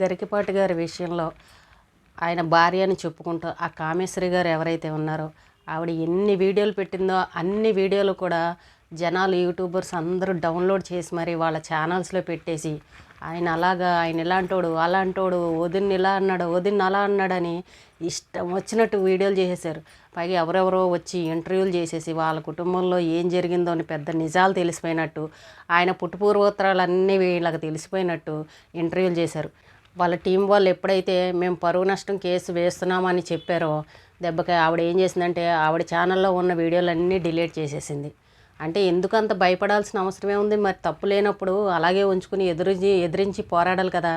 గరికపాటి గారి విషయంలో ఆయన భార్య అని చెప్పుకుంటూ ఆ కామేశ్వరి గారు ఎవరైతే ఉన్నారో ఆవిడ ఎన్ని వీడియోలు పెట్టిందో అన్ని వీడియోలు కూడా జనాలు యూట్యూబర్స్ అందరూ డౌన్లోడ్ చేసి మరి వాళ్ళ ఛానల్స్లో పెట్టేసి ఆయన అలాగా ఆయన ఇలాంటోడు అలాంటోడు వదిన్ని ఇలా అన్నాడు వదిన్ని అలా అన్నాడని ఇష్టం వచ్చినట్టు వీడియోలు చేసేసారు పైగా ఎవరెవరో వచ్చి ఇంటర్వ్యూలు చేసేసి వాళ్ళ కుటుంబంలో ఏం జరిగిందో అని పెద్ద నిజాలు తెలిసిపోయినట్టు ఆయన పుట్టుపూర్వోత్తరాలు అన్నీ వీళ్ళకి తెలిసిపోయినట్టు ఇంటర్వ్యూలు చేశారు. వాళ్ళ టీం వాళ్ళు ఎప్పుడైతే మేము పరువు నష్టం కేసు వేస్తున్నామని చెప్పారో దెబ్బకి ఆవిడ ఏం చేసిందంటే ఆవిడ ఛానల్లో ఉన్న వీడియోలన్నీ డిలీట్ చేసేసింది. అంటే ఎందుకు అంత భయపడాల్సిన అవసరమే ఉంది? మరి తప్పు లేనప్పుడు అలాగే ఉంచుకుని ఎదురించి ఎదిరించి పోరాడాలి కదా.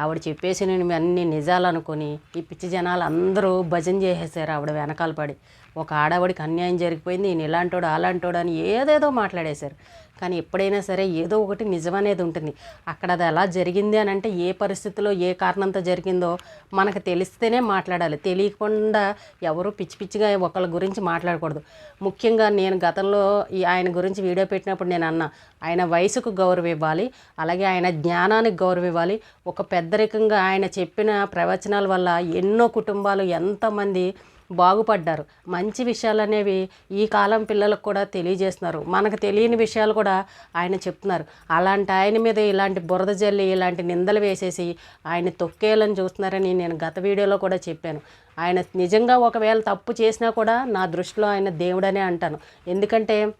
ఆవిడ చెప్పేసి నేను అన్ని నిజాలు అనుకొని ఈ పిచ్చి జనాలు అందరూ భజన చేసేసారు ఆవిడ వెనకాల పడి. ఒక ఆడవాడికి అన్యాయం జరిగిపోయింది ఈయన ఇలాంటోడు అలాంటోడు అని ఏదేదో మాట్లాడేశారు. కానీ ఎప్పుడైనా సరే ఏదో ఒకటి నిజం అనేది ఉంటుంది. అక్కడ అది ఎలా జరిగింది అని అంటే ఏ పరిస్థితిలో ఏ కారణంతో జరిగిందో మనకు తెలిస్తేనే మాట్లాడాలి. తెలియకుండా ఎవరు పిచ్చి పిచ్చిగా ఒకళ్ళ గురించి మాట్లాడకూడదు. ముఖ్యంగా నేను గతంలో ఈ ఆయన గురించి వీడియో పెట్టినప్పుడు నేను అన్నా ఆయన వయసుకు గౌరవం ఇవ్వాలి అలాగే ఆయన జ్ఞానానికి గౌరవం ఇవ్వాలి. ఒక పెద్దరికంగా ఆయన చెప్పిన ప్రవచనాల వల్ల ఎన్నో కుటుంబాలు ఎంతమంది బాగుపడ్డారు. మంచి విషయాలు అనేవి ఈ కాలం పిల్లలకు కూడా తెలియజేస్తున్నారు. మనకు తెలియని విషయాలు కూడా ఆయన చెప్తున్నారు. అలాంటి ఆయన మీద ఇలాంటి బురద జల్లి ఇలాంటి నిందలు వేసేసి ఆయన తొక్కేయాలని చూస్తున్నారని నేను గత వీడియోలో కూడా చెప్పాను. ఆయన నిజంగా ఒకవేళ తప్పు చేసినా కూడా నా దృష్టిలో ఆయన దేవుడనే అంటాను. ఎందుకంటే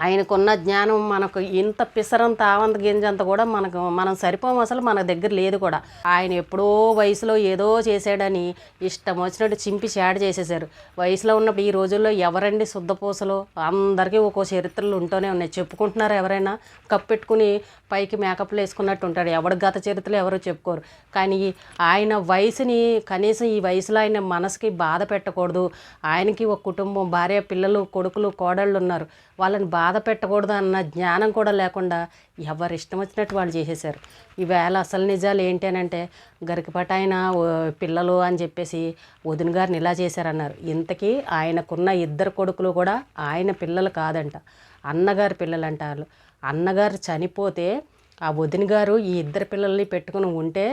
ఆయనకున్న జ్ఞానం మనకు ఇంత పిసరంత ఆవంత గింజంత కూడా మనకు మనం సరిపోం అసలు మన దగ్గర లేదు కూడా. ఆయన ఎప్పుడో వయసులో ఏదో చేశాడని ఇష్టం వచ్చినట్టు చింపి షాడ్ చేసేసారు వయసులో ఉన్నప్పుడు ఈ రోజుల్లో ఎవరండి శుద్ధపూసలు అందరికీ ఒక్కో చరిత్రలు ఉంటూనే ఉన్నాయి. చెప్పుకుంటున్నారు ఎవరైనా? కప్పెట్టుకుని పైకి మేకప్లు వేసుకున్నట్టు ఉంటాడు. ఎవరి గత చరిత్రలు ఎవరో చెప్పుకోరు. కానీ ఆయన వయసుని కనీసం ఈ వయసులో ఆయన మనసుకి బాధ పెట్టకూడదు. ఆయనకి ఒక కుటుంబం భార్య పిల్లలు కొడుకులు కోడళ్ళు ఉన్నారు. వాళ్ళని బాధ పెట్టకూడదు అన్న జ్ఞానం కూడా లేకుండా ఎవరు ఇష్టం వచ్చినట్టు వాళ్ళు చేసేసారు ఈవేళ అసలు నిజాలు ఏంటి అని అంటే గరికపాట ఆయన పిల్లలు అని చెప్పేసి వదిన గారిని ఇలా చేశారన్నారు. ఇంతకీ ఆయనకున్న ఇద్దరు కొడుకులు కూడా ఆయన పిల్లలు కాదంట అన్నగారి పిల్లలు అంటారు. అన్నగారు చనిపోతే ఆ వదిన గారు ఈ ఇద్దరు పిల్లల్ని పెట్టుకుని ఉంటే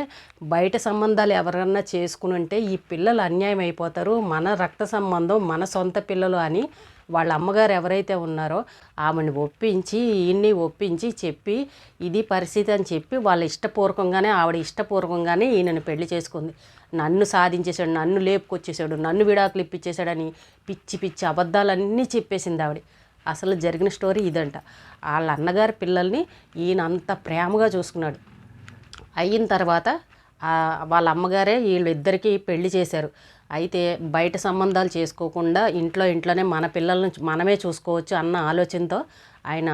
బయట సంబంధాలు ఎవరన్నా చేసుకుని ఉంటే ఈ పిల్లలు అన్యాయం అయిపోతారు మన రక్త సంబంధం మన సొంత పిల్లలు అని వాళ్ళ అమ్మగారు ఎవరైతే ఉన్నారో ఆమెను ఒప్పించి ఈయన్ని ఒప్పించి చెప్పి ఇది పరిస్థితి అని చెప్పి వాళ్ళ ఇష్టపూర్వకంగానే ఆవిడ ఇష్టపూర్వకంగానే ఈయనను పెళ్ళి చేసుకుంది. నన్ను సాధించేశాడు నన్ను లేపుకొచ్చేసాడు నన్ను విడాకులు ఇప్పించేశాడని పిచ్చి పిచ్చి అబద్ధాలన్నీ చెప్పేసింది ఆవిడ. అసలు జరిగిన స్టోరీ ఇదంట. వాళ్ళ అన్నగారి పిల్లల్ని ఈయన అంత ప్రేమగా చూసుకున్నాడు. అయిన తర్వాత వాళ్ళ అమ్మగారే వీళ్ళిద్దరికీ పెళ్ళి చేశారు. అయితే బయట సంబంధాలు చేసుకోకుండా ఇంట్లో ఇంట్లోనే మన పిల్లలను మనమే చూసుకోవచ్చు అన్న ఆలోచనతో ఆయన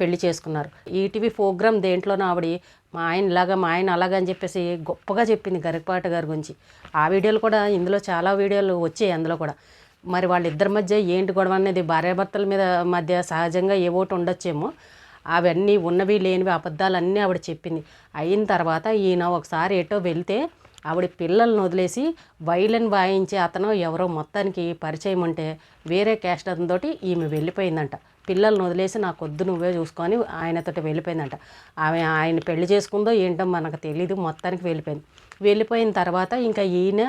పెళ్ళి చేసుకున్నారు. ఈటీవీ ప్రోగ్రామ్ దేంట్లోనో ఆవిడ మా ఆయన ఇలాగా మా ఆయన అలాగా అని చెప్పేసి గొప్పగా చెప్పింది గరికపాట గారి గురించి. ఆ వీడియోలు కూడా ఇందులో చాలా వీడియోలు వచ్చాయి అందులో కూడా. మరి వాళ్ళిద్దరి మధ్య ఏంటి గొడవ అనేది భార్యాభర్తల మీద మధ్య సహజంగా ఏ ఒకటి ఉండొచ్చేమో అవన్నీ ఉన్నవి లేనివి అబద్ధాలన్నీ ఆవిడ చెప్పింది. అయిన తర్వాత ఈయన ఒకసారి ఎటో వెళ్తే ఆవిడ పిల్లల్ని వదిలేసి వైలన్ వాయించే అతను ఎవరో మొత్తానికి పరిచయం ఉంటే వేరే క్యాస్ట్ అతనితోటి ఈమె వెళ్ళిపోయిందంట. పిల్లల్ని వదిలేసి నాకు వద్దు నువ్వే చూసుకొని ఆయనతోటి వెళ్ళిపోయిందంట. ఆమె ఆయన పెళ్ళి చేసుకుందో ఏంటో మనకు తెలీదు మొత్తానికి వెళ్ళిపోయింది. వెళ్ళిపోయిన తర్వాత ఇంకా ఈయన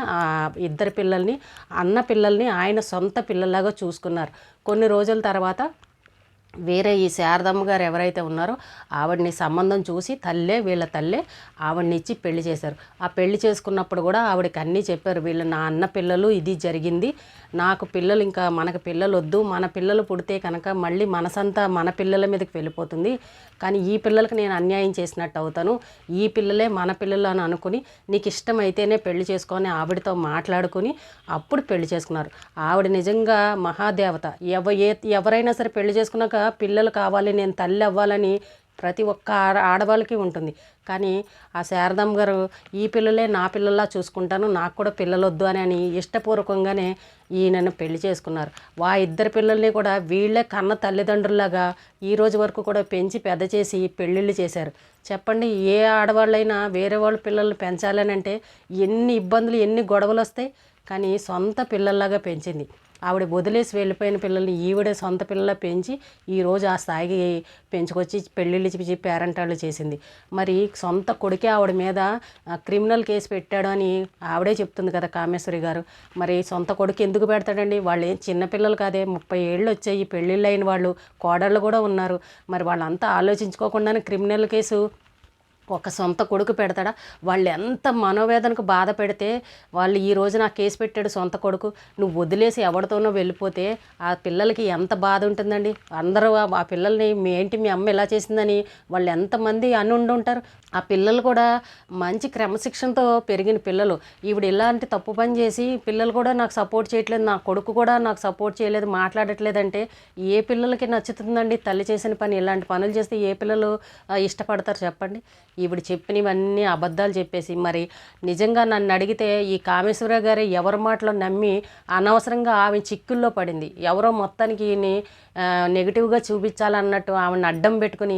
ఇద్దరు పిల్లల్ని అన్న పిల్లల్ని ఆయన సొంత పిల్లలాగా చూసుకున్నారు. కొన్ని రోజుల తర్వాత వేరే ఈ శారదమ్మ గారు ఎవరైతే ఉన్నారో ఆవిడని సంబంధం చూసి తల్లే వీళ్ళ తల్లే ఆవిడని ఇచ్చి పెళ్ళి చేశారు. ఆ పెళ్ళి చేసుకున్నప్పుడు కూడా ఆవిడకి అన్నీ చెప్పారు. వీళ్ళు నా అన్న పిల్లలు ఇది జరిగింది. నాకు పిల్లలు ఇంకా మనకు పిల్లలు వద్దు. మన పిల్లలు పుడితే కనుక మళ్ళీ మనసంతా మన పిల్లల మీదకి వెళ్ళిపోతుంది. కానీ ఈ పిల్లలకు నేను అన్యాయం చేసినట్టు అవుతాను. ఈ పిల్లలే మన పిల్లలు అని అనుకుని నీకు ఇష్టమైతేనే పెళ్ళి చేసుకొని ఆవిడతో మాట్లాడుకుని అప్పుడు పెళ్ళి చేసుకున్నారు. ఆవిడ నిజంగా మహాదేవత. ఎవ ఏ ఎవరైనా సరే పెళ్ళి చేసుకున్నాక పిల్లలు కావాలి నేను తల్లి అవ్వాలని ప్రతి ఒక్క ఆడ ఆడవాళ్ళకి ఉంటుంది. కానీ ఆ శారదమ్మ గారు ఈ పిల్లలే నా పిల్లల్లా చూసుకుంటాను నాకు కూడా పిల్లలు వద్దు అని అని ఇష్టపూర్వకంగానే ఈయనను పెళ్ళి చేసుకున్నారు. వా ఇద్దరు పిల్లల్ని కూడా వీళ్ళే కన్న తల్లిదండ్రులాగా ఈ రోజు వరకు కూడా పెంచి పెద్ద చేసి పెళ్ళిళ్ళు చేశారు. చెప్పండి ఏ ఆడవాళ్ళైనా వేరే వాళ్ళ పిల్లల్ని పెంచాలని అంటే ఎన్ని ఇబ్బందులు ఎన్ని గొడవలు వస్తాయి? కానీ సొంత పిల్లల్లాగా పెంచింది. ఆవిడ వదిలేసి వెళ్ళిపోయిన పిల్లల్ని ఈవిడ సొంత పిల్లల పెంచి ఈరోజు ఆ స్థాయికి పెంచుకొచ్చి పెళ్ళిళ్ళు చెప్పి పేరెంటాళ్ళు చేసింది. మరి సొంత కొడుకే ఆవిడ మీద క్రిమినల్ కేసు పెట్టాడు అని ఆవిడే చెప్తుంది కదా కామేశ్వరి గారు. మరి సొంత కొడుకు ఎందుకు పెడతాడండి? వాళ్ళు ఏం చిన్నపిల్లలు కాదే ముప్పై ఏళ్ళు వచ్చాయి పెళ్ళిళ్ళు అయిన వాళ్ళు కోడళ్ళు కూడా ఉన్నారు. మరి వాళ్ళంతా ఆలోచించుకోకుండానే క్రిమినల్ కేసు ఒక సొంత కొడుకు పెడతాడా? వాళ్ళు ఎంత మనోవేదనకు బాధ పెడితే వాళ్ళు ఈ రోజు నా కేసు పెట్టాడు సొంత కొడుకు నువ్వు వదిలేసి ఎవరితోనో వెళ్ళిపోతే ఆ పిల్లలకి ఎంత బాధ ఉంటుందండి? అందరూ ఆ- పిల్లల్ని మీ ఏంటి మీ అమ్మ ఇలా చేసిందని వాళ్ళు ఎంతమంది అని ఉండి ఉంటారు. ఆ పిల్లలు కూడా మంచి క్రమశిక్షణతో పెరిగిన పిల్లలు. ఈవిడ ఇలాంటి తప్పు పని చేసి పిల్లలు కూడా నాకు సపోర్ట్ చేయట్లేదు నా కొడుకు కూడా నాకు సపోర్ట్ చేయలేదు మాట్లాడట్లేదంటే ఏ పిల్లలకి నచ్చుతుందండి తల్లి చేసిన పని? ఇలాంటి పనులు చేస్తే ఏ పిల్లలు ఇష్టపడతారు చెప్పండి? ఈవిడ చెప్పినవన్నీ అబద్ధాలు చెప్పేసి మరి నిజంగా నన్ను అడిగితే ఈ కామేశ్వర గారి ఎవరి మాటలో నమ్మి అనవసరంగా ఆమె చిక్కుల్లో పడింది. ఎవరో మొత్తానికి ఈయన్ని నెగిటివ్గా చూపించాలన్నట్టు ఆమెను అడ్డం పెట్టుకుని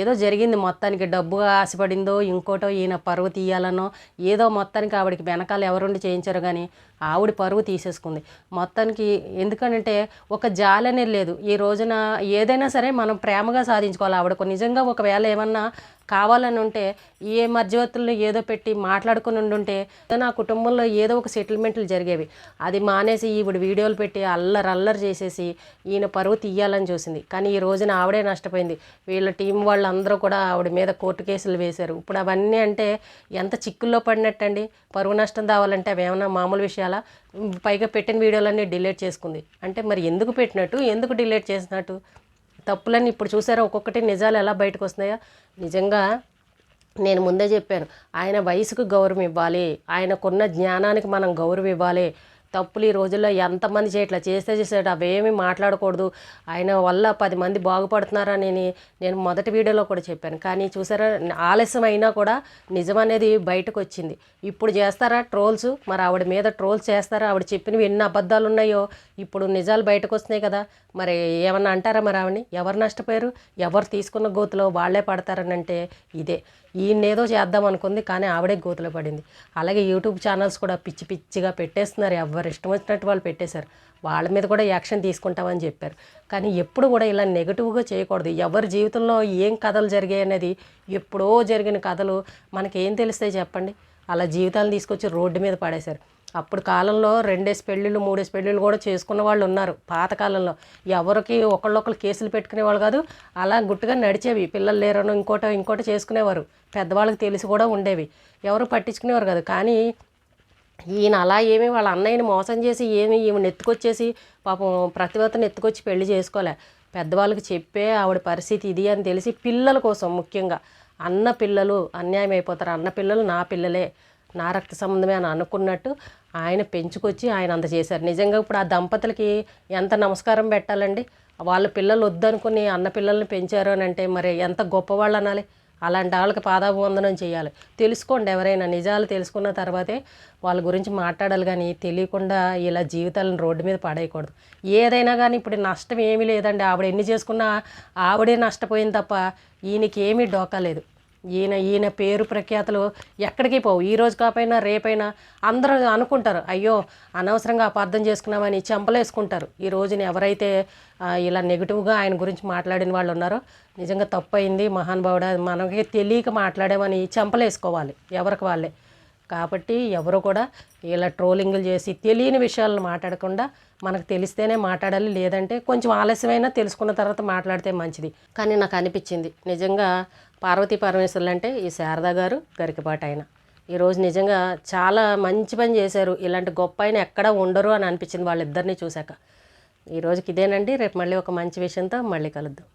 ఏదో జరిగింది మొత్తానికి. డబ్బుగా ఆశపడిందో ఇంకోటో ఈయన పరువు తీయాలనో ఏదో మొత్తానికి ఆవిడకి వెనకాల ఎవరుండి చేయించారు కానీ ఆవిడ పరువు తీసేసుకుంది. మొత్తానికి ఎందుకనంటే ఒక జాలి అనేది లేదు. ఈ రోజున ఏదైనా సరే మనం ప్రేమగా సాధించుకోవాలి. ఆవిడకు నిజంగా ఒకవేళ ఏమన్నా కావాలని ఉంటే ఏ మధ్యవర్తులను ఏదో పెట్టి మాట్లాడుకుని ఉండుంటే నా కుటుంబంలో ఏదో ఒక సెటిల్మెంట్లు జరిగేవి. అది మానేసి ఈవిడ వీడియోలు పెట్టి అల్లరి అల్లరి చేసేసి ఈయన పరువు తీయాలని చూసింది. కానీ ఈ రోజున ఆవిడే నష్టపోయింది. వీళ్ళ టీం వాళ్ళందరూ కూడా ఆవిడ మీద కోర్టు కేసులు వేశారు. ఇప్పుడు అవన్నీ అంటే ఎంత చిక్కుల్లో పడినట్టండి? పరువు నష్టం దావాలంటే అవి మామూలు విషయాలా? పైగా పెట్టిన వీడియోలన్నీ డిలీట్ చేసుకుంది. అంటే మరి ఎందుకు పెట్టినట్టు? ఎందుకు డిలీట్ చేసినట్టు? తప్పులన్నీ ఇప్పుడు చూసారా? ఒక్కొక్కటి నిజాలు ఎలా బయటకు వస్తున్నాయో? నిజంగా నేను ముందే చెప్పాను. ఆయన వయసుకు గౌరవం ఇవ్వాలి. ఆయనకున్న జ్ఞానానికి మనం గౌరవం ఇవ్వాలి. తప్పులు ఈ రోజుల్లో ఎంతమంది చేయట్లా చేస్తే చేసాడు అవేమీ మాట్లాడకూడదు. ఆయన వల్ల పది మంది బాగుపడుతున్నారని నేను మొదటి వీడియోలో కూడా చెప్పాను. కానీ చూసారా ఆలస్యం అయినా కూడా నిజం అనేది బయటకు వచ్చింది. ఇప్పుడు చేస్తారా ట్రోల్స్? మరి ఆవిడ మీద ట్రోల్స్ చేస్తారా? ఆవిడ చెప్పినవి ఎన్ని అబద్ధాలు ఉన్నాయో ఇప్పుడు నిజాలు బయటకు వస్తున్నాయి కదా. మరి ఏమన్నా అంటారా మరి ఆవిడని? ఎవరు నష్టపోయారు? ఎవరు తీసుకున్న గోతులో వాళ్ళే పడతారని అంటే ఇదే. ఈయనేదో చేద్దాం అనుకుంది కానీ ఆవిడే గోతులో పడింది. అలాగే యూట్యూబ్ ఛానల్స్ కూడా పిచ్చి పిచ్చిగా పెట్టేస్తున్నారు ఎవరు ఇష్టం వచ్చినట్టు వాళ్ళు పెట్టేశారు. వాళ్ళ మీద కూడా యాక్షన్ తీసుకుంటామని చెప్పారు. కానీ ఎప్పుడు కూడా ఇలా నెగిటివ్గా చేయకూడదు. ఎవరి జీవితంలో ఏం కథలు జరిగాయి అనేది ఎప్పుడో జరిగిన కథలు మనకేం తెలుస్తాయి చెప్పండి? అలా జీవితాలను తీసుకొచ్చి రోడ్డు మీద పడేశారు. అప్పుడు కాలంలో రెండేసి పెళ్ళిళ్ళు మూడేసి పెళ్ళిళ్ళు కూడా చేసుకున్న వాళ్ళు ఉన్నారు పాతకాలంలో ఎవరికి ఒకళ్ళొకళ్ళు కేసులు పెట్టుకునే వాళ్ళు కాదు అలా గుట్టుగా నడిచేవి. పిల్లలు లేరనో ఇంకోటో ఇంకోటో చేసుకునేవారు. పెద్దవాళ్ళకి తెలిసి కూడా ఉండేవి. ఎవరు పట్టించుకునేవారు కాదు. కానీ ఈయన అలా ఏమి వాళ్ళ అన్నయ్యని మోసం చేసి ఏమి ఈమెను ఎత్తుకొచ్చేసి పాపం ప్రతిభతను ఎత్తుకొచ్చి పెళ్ళి చేసుకోలే. పెద్దవాళ్ళకి చెప్పే ఆవిడ పరిస్థితి ఇది అని తెలిసి పిల్లల కోసం ముఖ్యంగా అన్న పిల్లలు అన్యాయం అయిపోతారు. అన్న పిల్లలు నా పిల్లలే నా రక్త సంబంధమే అని అనుకున్నట్టు ఆయన పెంచుకొచ్చి ఆయన అంత చేశారు. నిజంగా ఇప్పుడు ఆ దంపతులకి ఎంత నమస్కారం పెట్టాలండి? వాళ్ళ పిల్లలు వద్దనుకుని అన్న పిల్లల్ని పెంచారు అని అంటే మరి ఎంత గొప్పవాళ్ళు అనాలి? అలాంటి వాళ్ళకి పాదాభివందనం చేయాలి. తెలుసుకోండి ఎవరైనా నిజాలు తెలుసుకున్న తర్వాతే వాళ్ళ గురించి మాట్లాడాలి కానీ తెలియకుండా ఇలా జీవితాలను రోడ్డు మీద పడేయకూడదు. ఏదైనా కానీ ఇప్పుడు నష్టం ఏమీ లేదండి. ఆవిడ ఎన్ని చేసుకున్నా ఆవిడే నష్టపోయింది తప్ప ఈయనకి ఏమీ డోకా లేదు. ఈయన ఈయన పేరు ప్రఖ్యాతలు ఎక్కడికి పోవు. ఈ రోజు కాపైనా రేపైనా అందరూ అనుకుంటారు. అయ్యో అనవసరంగా అపార్థం చేసుకున్నామని చెంపలేసుకుంటారు. ఈ రోజున ఎవరైతే ఇలా నెగిటివ్గా ఆయన గురించి మాట్లాడిన వాళ్ళు ఉన్నారో నిజంగా తప్పు అయింది మహానుభావుడు మనకి తెలియక మాట్లాడామని చెంపలేసుకోవాలి. ఎవరికి వాళ్ళే. కాబట్టి ఎవరు కూడా ఇలా ట్రోలింగ్లు చేసి తెలియని విషయాలను మాట్లాడకుండా మనకు తెలిస్తేనే మాట్లాడాలి లేదంటే కొంచెం ఆలస్యమైనా తెలుసుకున్న తర్వాత మాట్లాడితే మంచిది. కానీ నాకు అనిపించింది నిజంగా పార్వతీ పరమేశ్వర్లు అంటే ఈ శారదా గారు గరికపాటి ఆయన. ఈరోజు నిజంగా చాలా మంచి పని చేశారు. ఇలాంటి గొప్ప ఆయన ఎక్కడ ఉండరు అని అనిపించింది వాళ్ళిద్దరిని చూశాక. ఈరోజుకి ఇదేనండి. రేపు మళ్ళీ ఒక మంచి విషయంతో మళ్ళీ కలుద్దాం.